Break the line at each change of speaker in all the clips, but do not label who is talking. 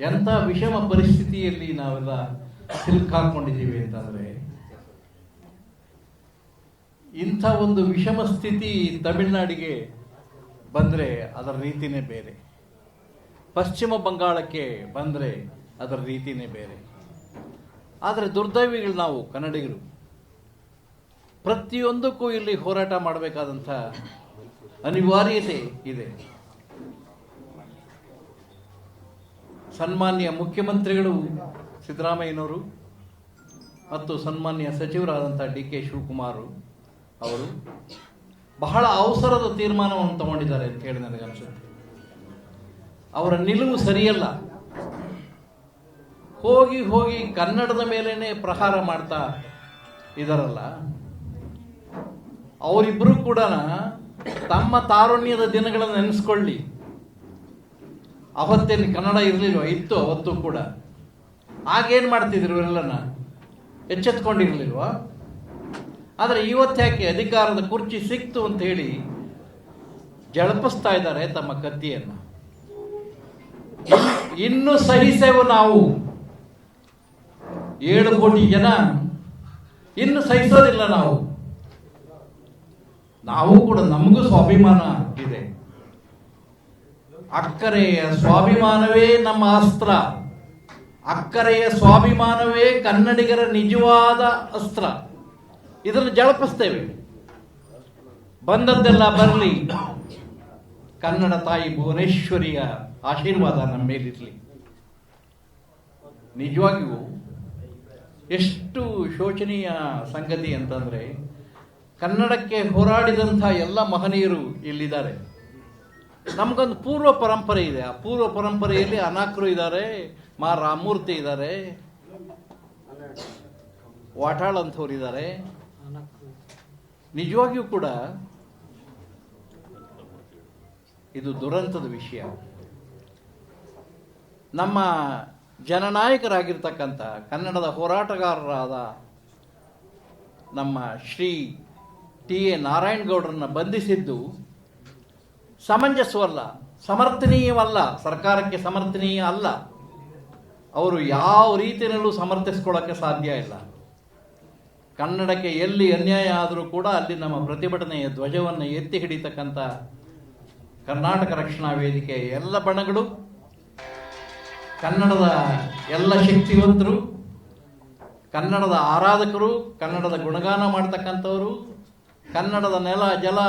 ಎಂಥ ವಿಷಮ ಪರಿಸ್ಥಿತಿಯಲ್ಲಿ ನಾವೆಲ್ಲ ಸಿಲುಕಾಕೊಂಡಿದ್ದೀವಿ ಅಂತಂದ್ರೆ, ಇಂಥ ಒಂದು ವಿಷಮ ಸ್ಥಿತಿ ತಮಿಳುನಾಡಿಗೆ ಬಂದರೆ ಅದರ ರೀತಿನೇ ಬೇರೆ. ಪಶ್ಚಿಮ ಬಂಗಾಳಕ್ಕೆ ಬಂದರೆ ಅದರ ರೀತಿನೇ ಬೇರೆ. ಆದರೆ ದುರ್ದೈವಿಗಳು ನಾವು ಕನ್ನಡಿಗರು. ಪ್ರತಿಯೊಂದಕ್ಕೂ ಇಲ್ಲಿ ಹೋರಾಟ ಮಾಡಬೇಕಾದಂಥ ಅನಿವಾರ್ಯತೆ ಇದೆ. ಸನ್ಮಾನ್ಯ ಮುಖ್ಯಮಂತ್ರಿಗಳು ಸಿದ್ದರಾಮಯ್ಯನವರು ಮತ್ತು ಸನ್ಮಾನ್ಯ ಸಚಿವರಾದಂಥ ಡಿ ಕೆ ಶಿವಕುಮಾರ್ ಅವರು ಬಹಳ ಅವಸರದ ತೀರ್ಮಾನವನ್ನು ತಗೊಂಡಿದ್ದಾರೆ ಅಂತ ಹೇಳಿ ನನಗನ್ಸುತ್ತೆ ಅವರ ನಿಲುವು ಸರಿಯಲ್ಲ. ಹೋಗಿ ಹೋಗಿ ಕನ್ನಡದ ಮೇಲೇನೆ ಪ್ರಹಾರ ಮಾಡ್ತಾ ಇದಾರಲ್ಲ. ಅವರಿಬ್ಬರು ಕೂಡ ತಮ್ಮ ತಾರುಣ್ಯದ ದಿನಗಳನ್ನು ನೆನೆಸ್ಕೊಳ್ಳಿ. ಅವತ್ತೇನು ಕನ್ನಡ ಇರಲಿಲ್ವ? ಇತ್ತು ಅವತ್ತು ಕೂಡ. ಆಗೇನು ಮಾಡ್ತಿದ್ರು ಇವರೆಲ್ಲನ? ಎಚ್ಚೆತ್ಕೊಂಡಿರಲಿಲ್ವ? ಆದರೆ ಇವತ್ತು ಯಾಕೆ ಅಧಿಕಾರದ ಕುರ್ಚಿ ಸಿಕ್ತು ಅಂತ ಹೇಳಿ ಜಳಪಿಸ್ತಾ ಇದ್ದಾರೆ ತಮ್ಮ ಕತ್ತಿಯನ್ನು. ಇನ್ನು ಸಹಿಸೆವು ನಾವು. ಏಳು ಕೋಟಿ ಜನ ಇನ್ನು ಸಹಿಸೋದಿಲ್ಲ ನಾವು. ನಾವು ಕೂಡ ನಮಗೂ ಸ್ವಾಭಿಮಾನ. ಅಕ್ಕರೆಯ ಸ್ವಾಭಿಮಾನವೇ ನಮ್ಮ ಅಸ್ತ್ರ. ಅಕ್ಕರೆಯ ಸ್ವಾಭಿಮಾನವೇ ಕನ್ನಡಿಗರ ನಿಜವಾದ ಅಸ್ತ್ರ. ಇದನ್ನು ಜಳಪಿಸ್ತೇವೆ. ಬಂದದ್ದೆಲ್ಲ ಬರಲಿ. ಕನ್ನಡ ತಾಯಿ ಭುವನೇಶ್ವರಿಯ ಆಶೀರ್ವಾದ ನಮ್ಮ ಮೇಲಿರಲಿ. ನಿಜವಾಗಿಯೂ ಎಷ್ಟು ಶೋಚನೀಯ ಸಂಗತಿ ಅಂತಂದರೆ ಕನ್ನಡಕ್ಕೆ ಹೋರಾಡಿದಂಥ ಎಲ್ಲ ಮಹನೀಯರು ಇಲ್ಲಿದ್ದಾರೆ. ನಮಗೊಂದು ಪೂರ್ವ ಪರಂಪರೆ ಇದೆ. ಆ ಪೂರ್ವ ಪರಂಪರೆಯಲ್ಲಿ ಅನಾಕರು ಇದ್ದಾರೆ, ಮಾ ರಾಮೂರ್ತಿ ಇದ್ದಾರೆ ವಾಟಾಳ್ ಅಂಥವ್ರು ಇದ್ದಾರೆ. ನಿಜವಾಗಿಯೂ ಕೂಡ ಇದು ದುರಂತದ ವಿಷಯ. ನಮ್ಮ ಜನನಾಯಕರಾಗಿರ್ತಕ್ಕಂಥ ಕನ್ನಡದ ಹೋರಾಟಗಾರರಾದ ನಮ್ಮ ಶ್ರೀ ಟಿ ಎ ನಾರಾಯಣಗೌಡರನ್ನ ಬಂಧಿಸಿದ್ದು ಸಮಂಜಸವಲ್ಲ, ಸಮರ್ಥನೀಯವಲ್ಲ, ಸರ್ಕಾರಕ್ಕೆ ಸಮರ್ಥನೀಯ ಅಲ್ಲ. ಅವರು ಯಾವ ರೀತಿಯಲ್ಲೂ ಸಮರ್ಥಿಸ್ಕೊಳ್ಳೋಕ್ಕೆ ಸಾಧ್ಯ ಇಲ್ಲ. ಕನ್ನಡಕ್ಕೆ ಎಲ್ಲಿ ಅನ್ಯಾಯ ಆದರೂ ಕೂಡ ಅಲ್ಲಿ ನಮ್ಮ ಪ್ರತಿಭಟನೆಯ ಧ್ವಜವನ್ನು ಎತ್ತಿ ಹಿಡಿತಕ್ಕಂಥ ಕರ್ನಾಟಕ ರಕ್ಷಣಾ ವೇದಿಕೆ ಎಲ್ಲ ಬಣಗಳು, ಕನ್ನಡದ ಎಲ್ಲ ಶಕ್ತಿವಂತರು, ಕನ್ನಡದ ಆರಾಧಕರು, ಕನ್ನಡದ ಗುಣಗಾನ ಮಾಡ್ತಕ್ಕಂಥವರು, ಕನ್ನಡದ ನೆಲ, ಜಲ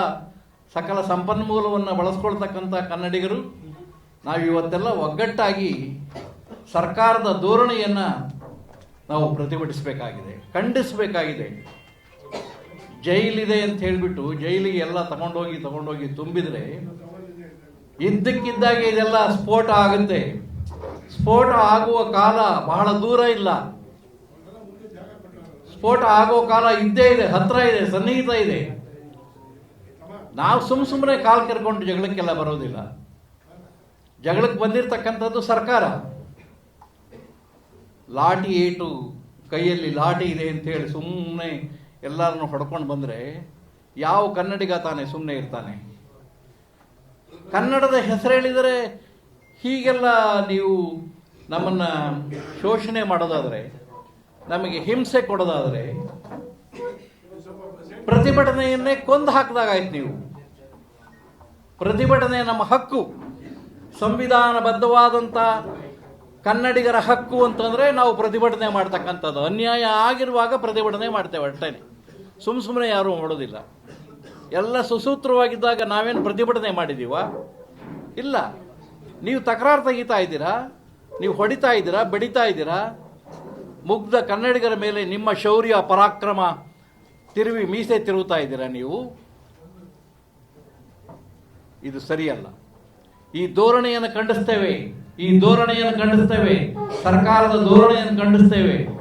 ಸಕಲ ಸಂಪನ್ಮೂಲವನ್ನು ಬಳಸ್ಕೊಳ್ತಕ್ಕಂಥ ಕನ್ನಡಿಗರು, ನಾವು ಇವತ್ತೆಲ್ಲ ಒಗ್ಗಟ್ಟಾಗಿ ಸರ್ಕಾರದ ಧೋರಣೆಯನ್ನು ನಾವು ಪ್ರತಿಭಟಿಸಬೇಕಾಗಿದೆ, ಖಂಡಿಸಬೇಕಾಗಿದೆ. ಜೈಲಿದೆ ಅಂತ ಹೇಳಿಬಿಟ್ಟು ಜೈಲಿಗೆ ಎಲ್ಲ ತಗೊಂಡೋಗಿ ತಗೊಂಡೋಗಿ ತುಂಬಿದರೆ ಇದ್ದಕ್ಕಿದ್ದಾಗೆ ಇದೆಲ್ಲ ಸ್ಫೋಟ ಆಗುತ್ತೆ. ಸ್ಫೋಟ ಆಗುವ ಕಾಲ ಬಹಳ ದೂರ ಇಲ್ಲ. ಸ್ಫೋಟ ಆಗೋ ಕಾಲ ಇದ್ದೇ ಇದೆ, ಹತ್ರ ಇದೆ, ಸನ್ನಿಹಿತ ಇದೆ. ನಾವು ಸುಮ್ಮ ಸುಮ್ಮನೆ ಕಾಲು ಕೆರ್ಕೊಂಡು ಜಗಳಕ್ಕೆಲ್ಲ ಬರೋದಿಲ್ಲ. ಜಗಳಕ್ಕೆ ಬಂದಿರತಕ್ಕಂಥದ್ದು ಸರ್ಕಾರ. ಲಾಠಿ ಏಟು, ಕೈಯಲ್ಲಿ ಲಾಠಿ ಇದೆ ಅಂತ ಹೇಳಿ ಸುಮ್ಮನೆ ಎಲ್ಲರನ್ನು ಹೊಡ್ಕೊಂಡು ಬಂದರೆ ಯಾವ ಕನ್ನಡಿಗ ತಾನೆ ಸುಮ್ಮನೆ ಇರ್ತಾನೆ? ಕನ್ನಡದ ಹೆಸರು ಹೇಳಿದರೆ ಹೀಗೆಲ್ಲ ನೀವು ನಮ್ಮನ್ನು ಶೋಷಣೆ ಮಾಡೋದಾದರೆ, ನಮಗೆ ಹಿಂಸೆ ಕೊಡೋದಾದರೆ, ಪ್ರತಿಭಟನೆಯನ್ನೇ ಕೊಂದು ಹಾಕಿದಾಗಾಯ್ತು ನೀವು. ಪ್ರತಿಭಟನೆ ನಮ್ಮ ಹಕ್ಕು. ಸಂವಿಧಾನಬದ್ಧವಾದಂಥ ಕನ್ನಡಿಗರ ಹಕ್ಕು ಅಂತಂದರೆ ನಾವು ಪ್ರತಿಭಟನೆ ಮಾಡ್ತಕ್ಕಂಥದ್ದು. ಅನ್ಯಾಯ ಆಗಿರುವಾಗ ಪ್ರತಿಭಟನೆ ಮಾಡ್ತೇವೆ ಅಷ್ಟೇನೆ. ಸುಮ್ಮ ಸುಮ್ಮನೆ ಯಾರೂ ಮಾಡೋದಿಲ್ಲ ಎಲ್ಲ ಸುಸೂತ್ರವಾಗಿದ್ದಾಗ ನಾವೇನು ಪ್ರತಿಭಟನೆ ಮಾಡಿದ್ದೀವ ಇಲ್ಲ. ನೀವು ತಕರಾರು ತೆಗಿತಾ ಇದ್ದೀರಾ? ನೀವು ಹೊಡಿತಾ ಇದ್ದೀರಾ? ಬಡಿತಾ ಇದ್ದೀರಾ? ಮುಗ್ಧ ಕನ್ನಡಿಗರ ಮೇಲೆ ನಿಮ್ಮ ಶೌರ್ಯ, ಪರಾಕ್ರಮ ತಿರುವಿ ಮೀಸೆ ತಿರುಗುತ್ತಾ ಇದ್ದೀರಾ ನೀವು? ಇದು ಸರಿಯಲ್ಲ. ಈ ಧೋರಣೆಯನ್ನು ಖಂಡಿಸ್ತೇವೆ. ಈ ಧೋರಣೆಯನ್ನು ಖಂಡಿಸ್ತೇವೆ. ಸರ್ಕಾರದ ಧೋರಣೆಯನ್ನು ಖಂಡಿಸ್ತೇವೆ.